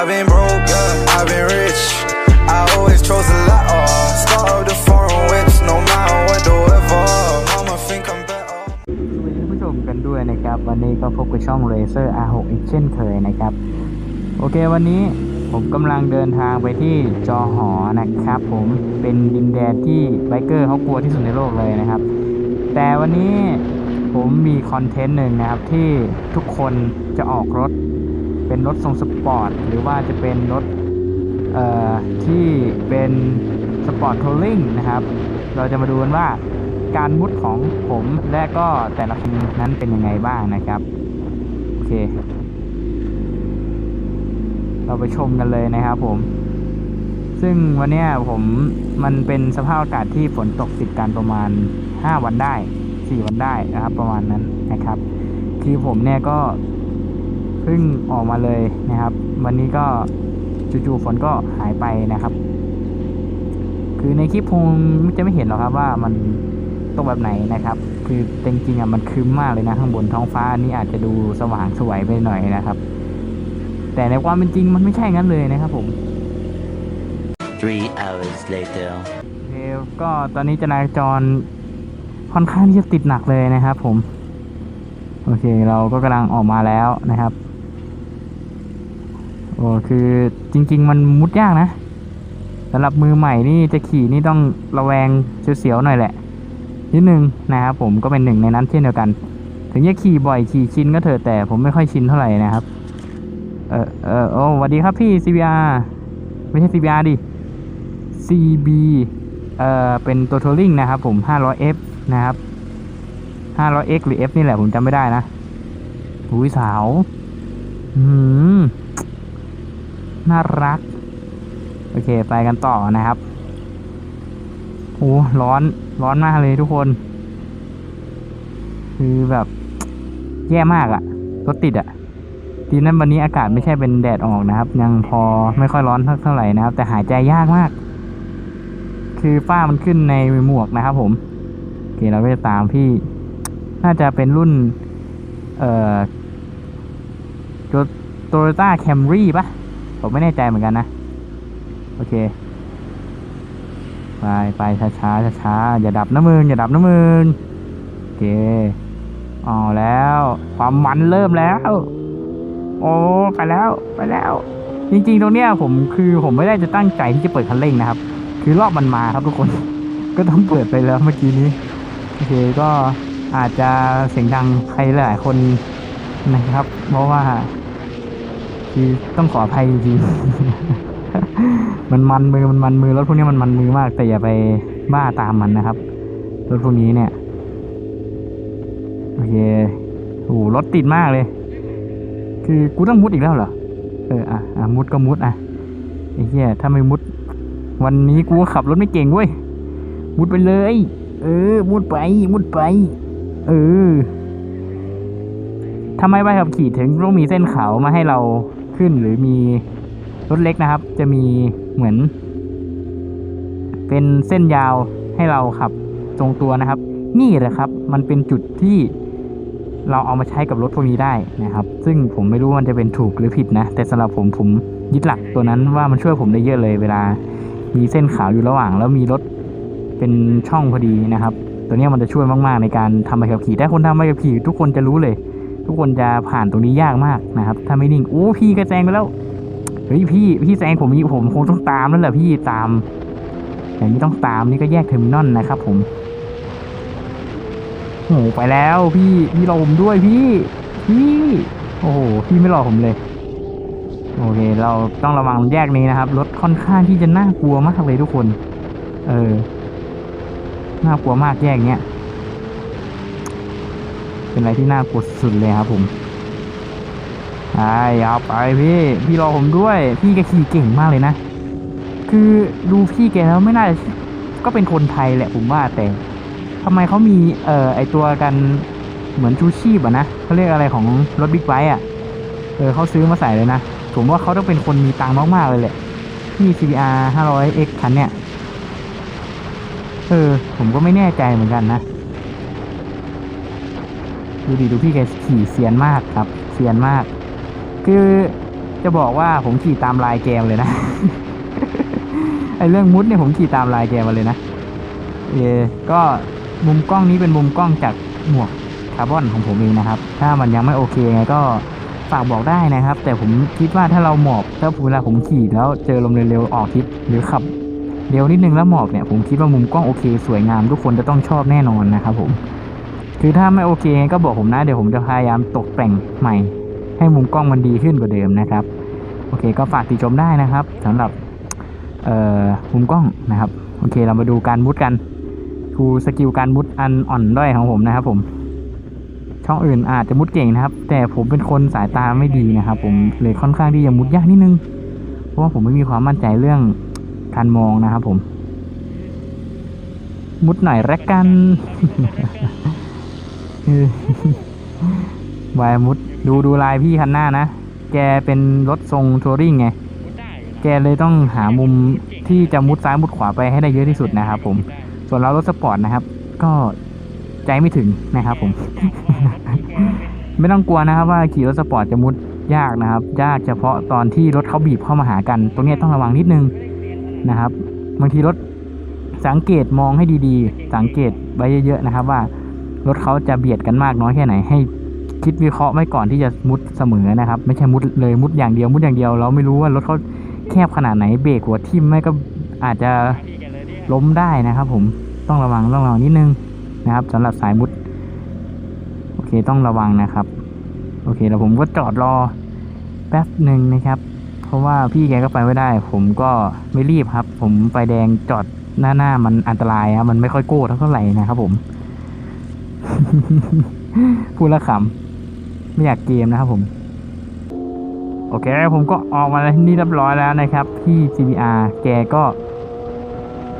I've been broke, yeah, I've been rich. I always chose a lot. Oh, start of the foreign whips, no matter what the weather. Mama think I'm better. สวัสดีท่านผู้ชมกันด้วยนะครับ วันนี้ก็พบกับช่อง Razer R6 อีกเช่นเคยนะครับ โอเควันนี้ผมกำลังเดินทางไปที่จอหอนะครับผมเป็นดินแดนที่ไบเกอร์เขากลัวที่สุดในโลกเลยนะครับ แต่วันนี้ผมมีคอนเทนต์หนึ่งนะครับที่ทุกคนจะออกรถ เป็นรถทรงสปอร์ต หรือว่าจะเป็นรถที่เป็นสปอร์ตทัวริงนะครับ เราจะมาดูกันว่าการมุดของผมและก็แต่ละคนนั้นเป็นยังไงบ้างนะครับ โอเค เราไปชมกันเลยนะครับผม ซึ่งวันนี้ผมมันเป็นสภาพอากาศที่ฝนตกติดกันประมาณ 5 วันได้ 4 วันได้นะครับ ประมาณนั้นนะครับ คือผมเนี่ยก็ เพิ่งออกมาเลยนะครับ วันนี้ก็จู่ๆฝนก็หายไปนะครับ คือในคลิปคงจะไม่เห็นหรอกครับว่ามันตกแบบไหนนะครับ คือจริงๆอะมันครึ้มมากเลยนะข้างบนท้องฟ้านี่อาจจะดูสว่างสวยไปหน่อยนะครับ แต่ในความเป็นจริงมันไม่ใช่งั้นเลยนะครับผม Three hours later. โอเคก็ตอนนี้จราจรค่อนข้างที่จะติดหนักเลยนะครับผม โอเคเราก็กำลังออกมาแล้วนะครับ โอ้คือจริง ๆ มันมุดยากนะสำหรับมือใหม่นี่จะขี่นี่ต้องระแวงเสียวๆหน่อยแหละนิดนึงนะครับผมก็เป็นหนึ่งในนั้นเช่นเดียวกัน ถึงจะขี่บ่อยขี่ชินก็เถอะแต่ผมไม่ค่อยชินเท่าไหร่นะครับ เออเออโอ้สวัสดีครับพี่ CBR ไม่ใช่ CBR ดิ CB เอ่อเป็นตัวทัวริงนะครับผม 500F นะครับ 500X หรือ F นี่แหละผมจำไม่ได้นะหูยสาว อืม น่ารัก โอเค ไปกันต่อนะครับโอ้ร้อน ร้อนมากเลยทุกคน คือแบบ แย่มากอะรถติดอะดีนั้นวันนี้อากาศไม่ใช่เป็นแดดออกนะครับ ยังพอไม่ค่อยร้อนเท่าไหร่นะครับ แต่หายใจยากมาก คือฝ้ามันขึ้นในหมวกนะครับผม โอเค เราก็จะตามพี่ น่าจะเป็นรุ่น เอ่อโตโยต้าแคมรี่ปะ ผมไม่แน่ใจเหมือนกันนะ โอเค ไปไปช้าช้าช้าช้าๆอย่าดับนะมึงอย่าดับนะมึงโอเคเอาแล้ว ความมันเริ่มแล้ว โอ้ไปแล้วไปแล้ว จริงๆตรงเนี้ยผมคือผมไม่ได้จะตั้งใจที่จะเปิดคันเร่งนะครับ คือรอบมันมาครับทุกคน ก็ต้องเปิดไปแล้วเมื่อกี้นี้โอเคก็อาจจะเสียงดังใครหลายๆคนนะครับ เพราะว่า คือต้องขออภัยจริงมันมันมือมันมันมือรถพวกนี้มันมันมือมาก แต่อย่าไปบ้าตามมันนะครับรถพวกนี้เนี่ยโอเคโอ้รถติดมากเลย คือกูต้องมุดอีกแล้วเหรอเอออะอะมุดก็มุดอะไอ้เหี้ยถ้าไม่มุด วันนี้กูขับรถไม่เก่งเว้ยมุดไปเลย เออ มุดไป มุดไป เออทำไมใบขับขี่ถึงต้องมีเส้นขาวมาให้เรา ขึ้นหรือมีรถเล็กนะครับ จะมีเหมือน เป็นเส้นยาวให้เราขับตรงตัวนะครับ นี่แหละครับ มันเป็นจุดที่เราเอามาใช้กับรถพวกนี้ได้นะครับ ซึ่งผมไม่รู้มันจะเป็นถูกหรือผิดนะ แต่สำหรับผมผมยึดหลักตัวนั้นว่ามันช่วยผมได้เยอะเลย เวลามีเส้นขาวอยู่ระหว่าง แล้วมีรถเป็นช่องพอดีนะครับ ตัวนี้มันจะช่วยมาก ๆ ในการทำใบขับขี่ถ้าคนทำใบขับขี่ทุกคนจะรู้เลย ทุกคนจะผ่านตรงนี้ยากมากนะครับ ถ้าไม่นิ่งโอ้พี่ก็แซงไปแล้วเฮ้ยพี่พี่แซงผมอีกผมคงต้องตามแล้วแหละพี่ตาม อย่างนี้ต้องตามนี่ก็แยกเทอร์มินอลนะครับ ผมโอ้โหไปแล้วพี่พี่รอผมด้วยพี่พี่โอ้โหพี่ไม่รอผมเลยโอเค เราต้องระวังแยกนี้นะครับรถค่อนข้างที่จะน่ากลัวมากเลยทุกคน เออน่ากลัวมากแยกเนี้ย เป็นอะไรที่น่ากลัวสุดเลยครับผมไปเอาไปพี่ พี่รอผมด้วย พี่แกขี่เก่งมากเลยนะ คือดูพี่แกแล้วไม่น่าจะก็เป็นคนไทยแหละผมว่าแต่ทำไมเขามีเอ่อไอตัวกันเหมือนชูชีพอะนะเขาเรียกอะไรของรถบิ๊กไบค์อะเออเขาซื้อมาใส่เลยนะ ผมว่าเขาต้องเป็นคนมีตังค์มากๆเลยแหละที่ CBR 500X คันเนี้ยเออ ผมก็ไม่แน่ใจเหมือนกันนะ ดูดิดูพี่แกขี่เซียนมากครับเซียนมาก คือจะบอกว่าผมขี่ตามลายแกมเลยนะไอเรื่องมุดเนี่ยผมขี่ตามลายแกมาเลยนะเออก็มุมกล้องนี้เป็นมุมกล้องจากหมวกคาร์บอนของผมเองนะครับ ถ้ามันยังไม่โอเคไงก็ฝากบอกได้นะครับ แต่ผมคิดว่าถ้าเราหมอบถ้าเวลาผมขี่แล้วเจอลมเร็วๆออกทิศหรือขับเร็วนิดนึงแล้วหมอบเนี่ยผมคิดว่ามุมกล้องโอเค สวยงามทุกคนจะต้องชอบแน่นอนนะครับผม คือถ้าไม่โอเคก็บอกผมนะเดี๋ยวผมจะพยายามตกแต่งใหม่ ให้มุมกล้องมันดีขึ้นกว่าเดิมนะครับ โอเคก็ฝากติชมได้นะครับสำหรับเอ่อมุมกล้องนะครับ โอเคเรามาดูการมุดกันดูสกิลการมุดอันอ่อนด้อยของผมนะครับ ผม ช่องอื่นอาจจะมุดเก่งนะครับ แต่ผมเป็นคนสายตาไม่ดีนะครับ ผมเลยค่อนข้างที่จะมุดยากนิดนึง เพราะว่าผมไม่มีความมั่นใจเรื่องการมองนะครับ ผม มุดหน่อยละกัน วายมุดดูดูลายพี่คันหน้านะ แกเป็นรถทรงทัวริงไง แกเลยต้องหามุมที่จะมุดซ้ายมุดขวาไปให้ได้เยอะที่สุดนะครับผม ส่วนเรารถสปอร์ตนะครับ ก็ใจไม่ถึงนะครับผม ไม่ต้องกลัวนะครับว่าขี่รถสปอร์ตจะมุดยากนะครับ ยากเฉพาะตอนที่รถเขาบีบเข้ามาหากัน ตรงนี้ต้องระวังนิดนึงนะครับ บางทีรถสังเกตมองให้ดีๆ สังเกตไว้เยอะๆนะครับว่า รถเขาจะเบียดกันมากน้อยแค่ไหนให้คิดวิเคราะห์ไว้ก่อนที่จะมุดเสมอนะครับ ไม่ใช่มุดเลยมุดอย่างเดียวมุดอย่างเดียว เราไม่รู้ว่ารถเขาแคบขนาดไหนเบรกหัวทิ่มไม่ก็อาจจะล้มได้นะครับ ผมต้องระวังต้องระวังนิดนึงนะครับสำหรับสายมุดโอเคต้องระวังนะครับ โอเคแล้วผมก็จอดรอแป๊บหนึ่งนะครับ เพราะว่าพี่แกก็ไปไม่ได้ ผมก็ไม่รีบครับ ผมไฟแดงจอดหน้าหน้ามันอันตรายครับมันไม่ค่อยโก้เท่าไหร่นะครับผม พูดละขำไม่อยากเกมนะครับผม โอเค ผมก็ออกมาแล้วนี่เรียบร้อยแล้วนะครับ ที่ CBR แกก็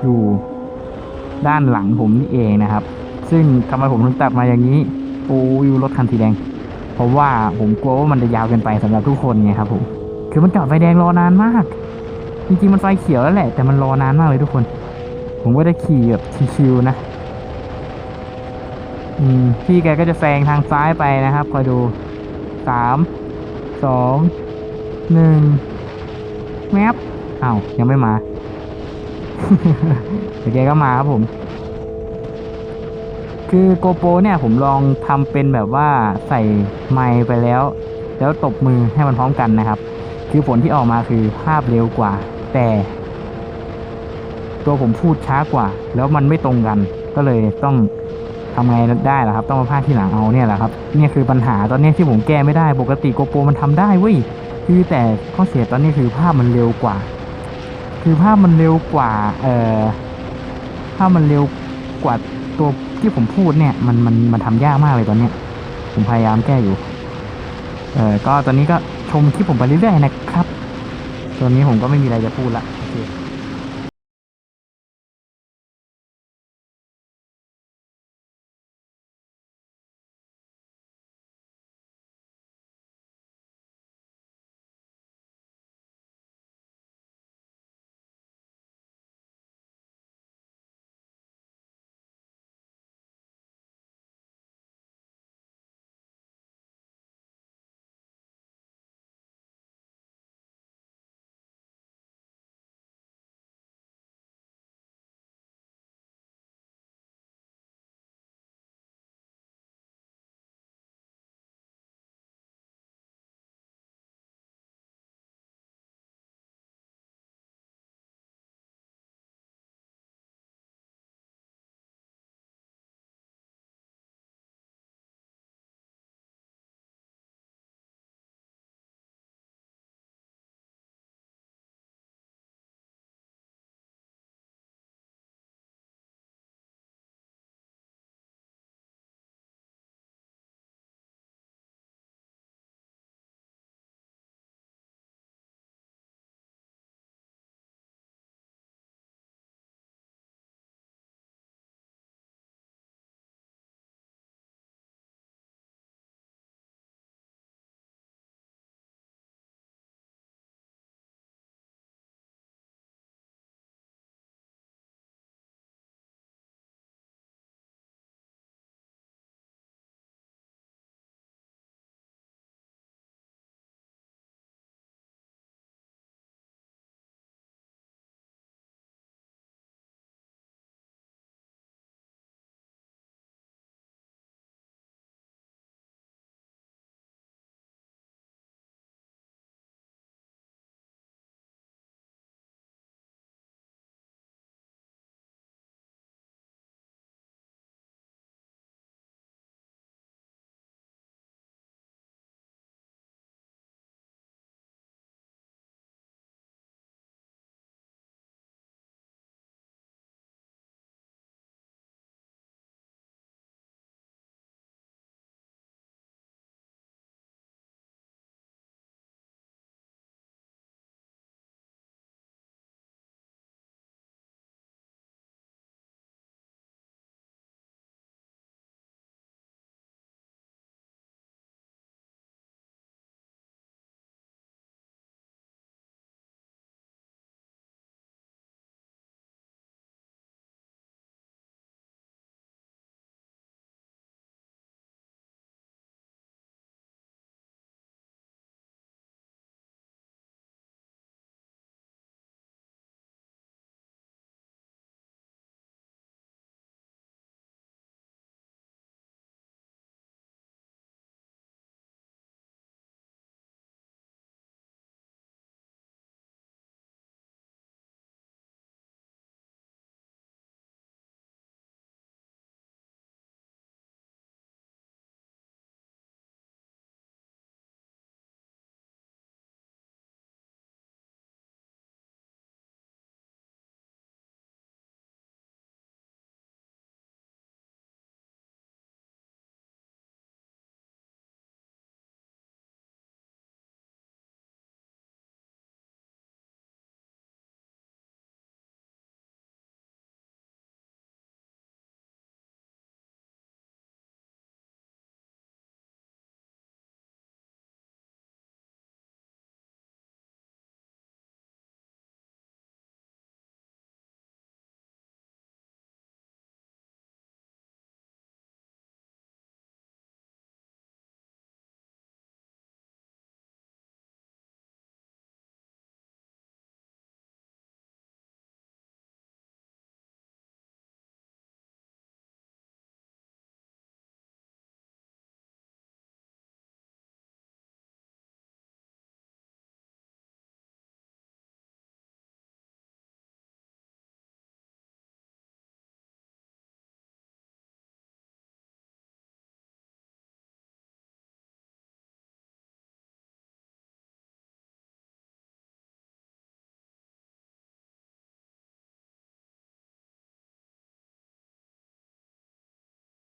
อยู่ด้านหลังผมนี่เองนะครับ ซึ่งทำไมผมถึงตัดมาอย่างนี้โอ้ยรถคันสีแดง เพราะว่าผมกลัวว่ามันจะยาวเกินไปสำหรับทุกคนไงครับผมคือมันจอดไฟแดงรอนานมาก จริงๆมันไฟเขียวแล้วแหละ แต่มันรอนานมากเลยทุกคน ผมก็ได้ขี่แบบชิวๆนะ อืมพี่แกก็จะแซงทางซ้ายไปนะครับ คอยดูสามสองหนึ่งแมปอ้าวยังไม่มาเดี๋ยวแกก็มาครับผม คือโกโปรเนี่ยผมลองทำเป็นแบบว่าใส่ไมค์ไปแล้ว แล้วตบมือให้มันพร้อมกันนะครับ คือผลที่ออกมาคือภาพเร็วกว่า แต่ ตัวผมพูดช้ากว่า แล้วมันไม่ตรงกัน ก็เลยต้อง ทำไงได้ล่ะครับ ต้องมาพากที่หลังเอาเนี่ยแหละครับเนี่ยคือปัญหาตอนนี้ที่ผมแก้ไม่ได้ปกติโกโปรมันทำได้เว้ยคือแต่ข้อเสียตอนนี้คือภาพมันเร็วกว่า คือภาพมันเร็วกว่า เอ่อภาพมันเร็วกว่าตัวที่ผมพูดเนี่ย มันมันมันทำยากมากเลยตอนเนี้ยผมพยายามแก้อยู่ เอ่อก็ตอนนี้ก็ชมคลิปผมไปเรื่อยๆนะครับ ตอนนี้ผมก็ไม่มีอะไรจะพูดละโอเค